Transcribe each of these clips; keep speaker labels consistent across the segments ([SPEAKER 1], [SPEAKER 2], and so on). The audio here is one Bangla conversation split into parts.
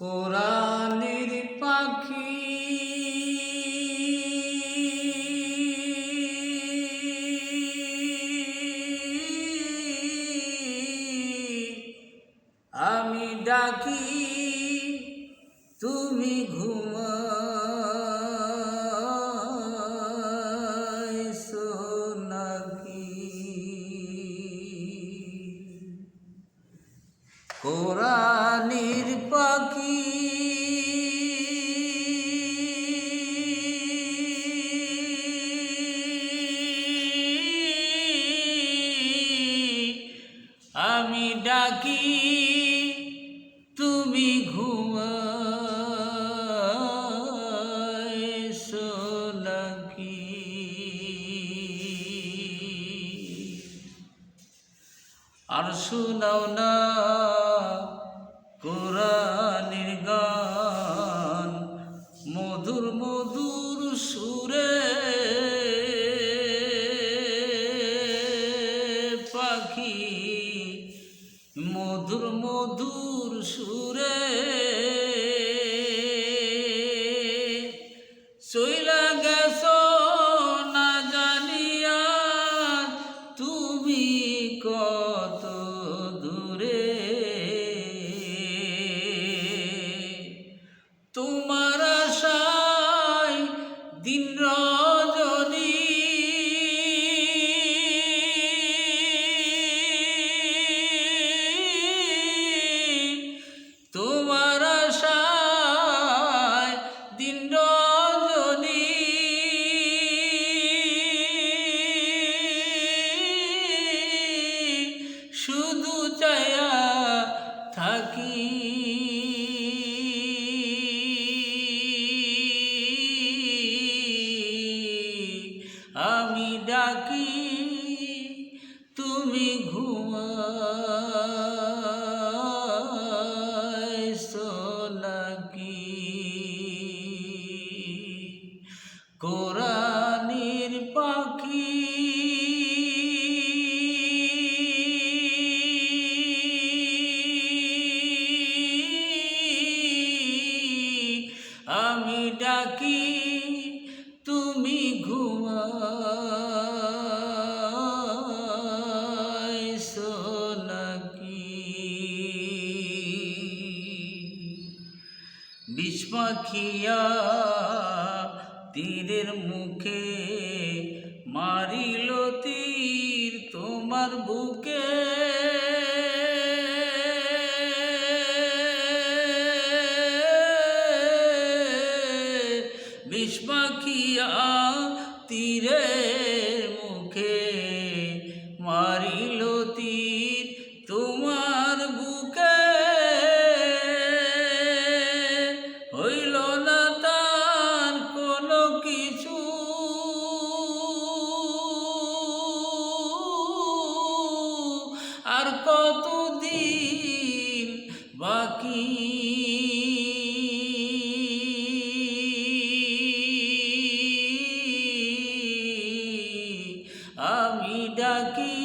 [SPEAKER 1] কোরআনের পাখি। আমি ডাকি তুমি ঘুমাইছো নাকি আর শুনাও না কোরআনের গান। মধুর মধুর সুরে আমি পাখিয়া তীরের মুখে মারিল তীর তোমার বুকে। কতদিন বাকি? আমি ডাকি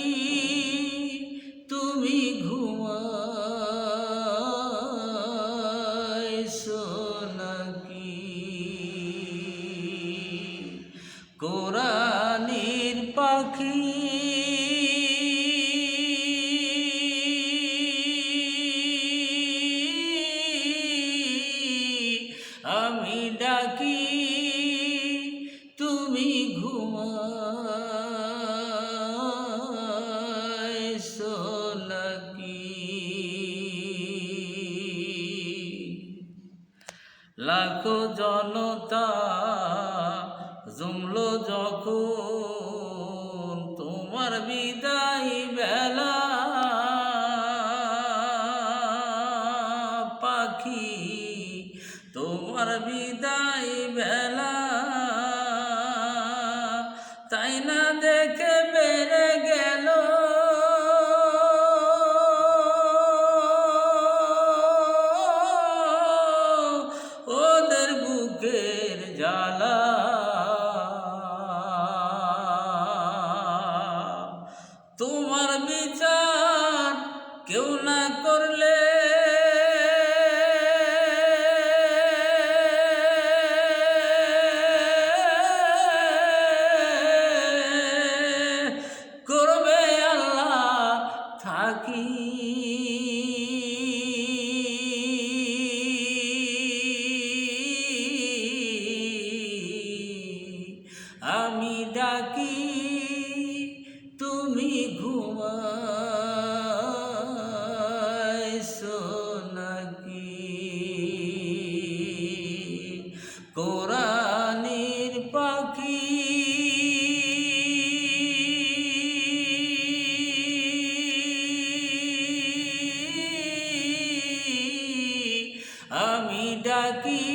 [SPEAKER 1] জমলো যখন তোমার বিদায় বেলা। পাখি তোমার বিদায় বেলা। কেউ না করলে ডাকি তুমি